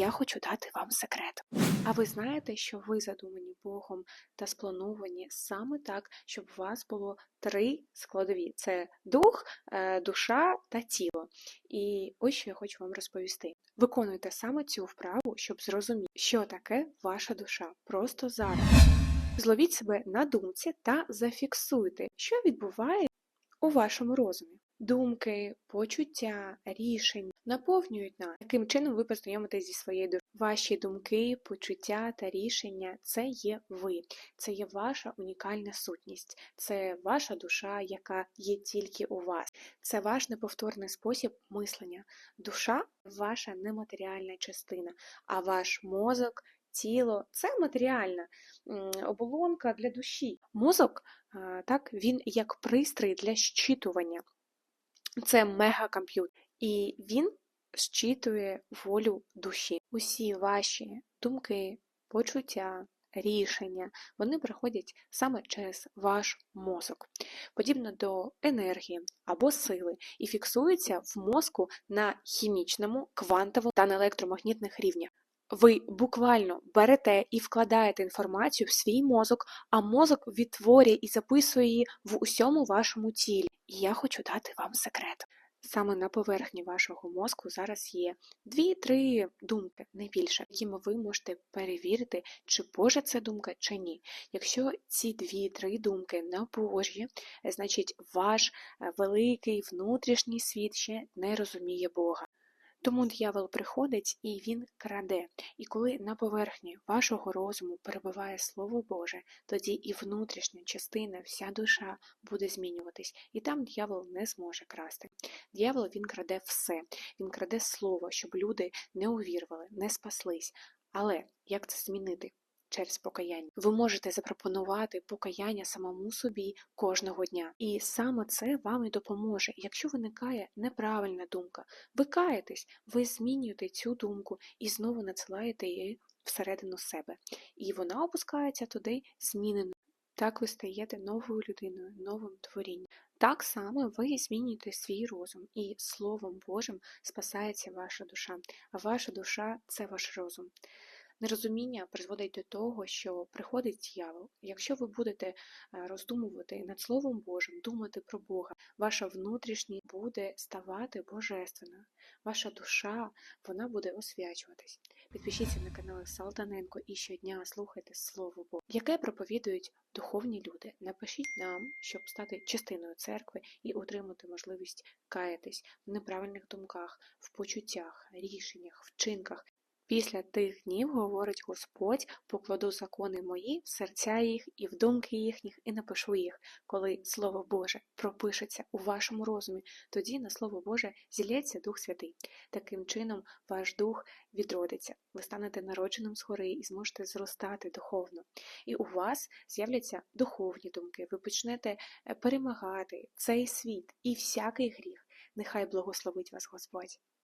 я хочу дати вам секрет. А ви знаєте, що ви задумані Богом та сплановані саме так, щоб у вас було три складові: це дух, е, душа та тіло. І ось що я хочу вам розповісти. Виконуйте саме цю вправу, щоб зрозуміти, що таке ваша душа. Просто зараз. Зловіть себе на думці та зафіксуйте, що відбувається у вашому розумі. Думки, почуття, рішення наповнюють нас. Таким чином ви познайомитесь зі своєю душею. Ваші думки, почуття та рішення це є ви, це є ваша унікальна сутність, це ваша душа, яка є тільки у вас. Це ваш неповторний спосіб мислення. Душа ваша нематеріальна частина, а ваш мозок. Тіло це матеріальна оболонка для душі. Мозок, так, він як пристрій для щитування. Це мегакомп'ютер, і він щитує волю душі. Усі ваші думки, почуття, рішення, вони приходять саме через ваш мозок, подібно до енергії або сили, і фіксуються в мозку на хімічному, квантовому та на електромагнітних рівнях. Ви буквально берете і вкладаєте інформацію в свій мозок, а мозок відтворює і записує її в усьому вашому тілі. І я хочу дати вам секрет. Саме на поверхні вашого мозку зараз є дві-три думки, не більше, якими ви можете перевірити, чи Божа це думка, чи ні. Якщо ці дві-три думки не Божі, значить ваш е, великий внутрішній світ ще не розуміє Бога. Тому диявол приходить і він краде. І коли на поверхні вашого розуму перебуває Слово Боже, тоді і внутрішня частина, вся душа буде змінюватись, і там диявол не зможе красти. Диявол він краде все, він краде слово, щоб люди не увірвали, не спаслись. Але як це змінити? Через покаяння. Ви можете запропонувати покаяння самому собі кожного дня. І саме це вам і допоможе. Якщо виникає неправильна думка, ви каєтесь, ви змінюєте цю думку і знову надсилаєте її всередину себе. І вона опускається туди зміненою. Так ви стаєте новою людиною, новим творінням. Так само ви змінюєте свій розум, і Словом Божим спасається ваша душа, а ваша душа це ваш розум. Нерозуміння призводить до того, що приходить дьявол. Якщо ви будете е, роздумувати над Словом Божим, думати про Бога, ваша внутрішність буде ставати божественною. Ваша душа вона буде освячуватись. Підпишіться на канал Салтаненко і щодня слухайте Слово Бога, яке проповідують духовні люди. Напишіть нам, щоб стати частиною церкви і отримати можливість каятись в неправильних думках, в почуттях, рішеннях, вчинках. Після тих днів, говорить Господь, покладу закони мої в серця їх і в думки їхніх, і напишу їх. Коли Слово Боже пропишеться у вашому розумі, тоді на Слово Боже зілється Дух Святий. Таким чином, ваш дух відродиться. Ви станете народженим згори і зможете зростати духовно. І у вас з'являться духовні думки. Ви почнете е, перемагати цей світ і всякий гріх. Нехай благословить вас Господь.